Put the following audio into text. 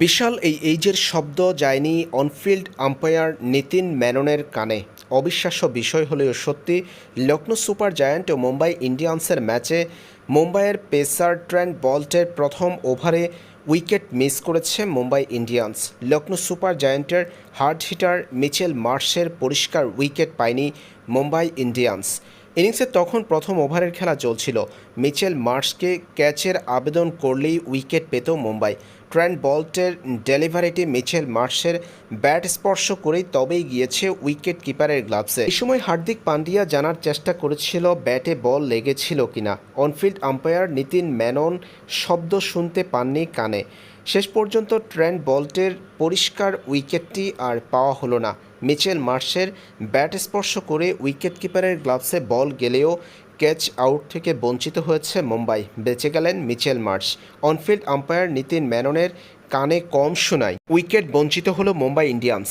বিশাল এই এইজের শব্দ যায়নি অনফিল্ড আম্পায়ার নিতিন মেননের কানে। অবিশ্বাস্য বিষয় হলেও সত্যি লখনৌ সুপার জায়ান্ট ও মুম্বাই ইন্ডিয়ান্সের ম্যাচে মুম্বাইয়ের পেসার ট্রেন্ট বল্টের প্রথম ওভারে উইকেট মিস করেছে মুম্বাই ইন্ডিয়ান্স। লখনৌ সুপার জায়ান্টের হার্ড হিটার মিচেল মার্শের পরিষ্কার উইকেট পায়নি মুম্বাই ইন্ডিয়ান্স। ইনিংসে তখন প্রথম ওভারের খেলা চলছিল। মিচেল মার্শকে ক্যাচের আবেদন করলেই উইকেট পেত মুম্বাই। ট্রেন্ট বল্টের ডেলিভারিটি মিচেল মার্শের ব্যাট স্পর্শ করেই তবেই গিয়েছে উইকেট কিপারের গ্লাভসে। এই সময় হার্দিক পান্ডিয়া জানার চেষ্টা করেছিল ব্যাটে বল লেগেছিল কিনা। অনফিল্ড আম্পায়ার নিতিন মেনন শব্দ শুনতে পাননি কানে। শেষ পর্যন্ত ট্রেন্ট বল্টের পরিষ্কার উইকেটটি আর পাওয়া হলো না। মিচেল মার্শের ব্যাট স্পর্শ করে উইকেট কিপারের গ্লাভসে বল গেলেও ক্যাচ আউট থেকে বঞ্চিত হয়েছে মুম্বাই। বেঁচে গেলেন Mitchell Marsh on field umpire Nitin মেননের কানে কম শোনায় উইকেট বঞ্চিত হল মুম্বাই ইন্ডিয়ান্স।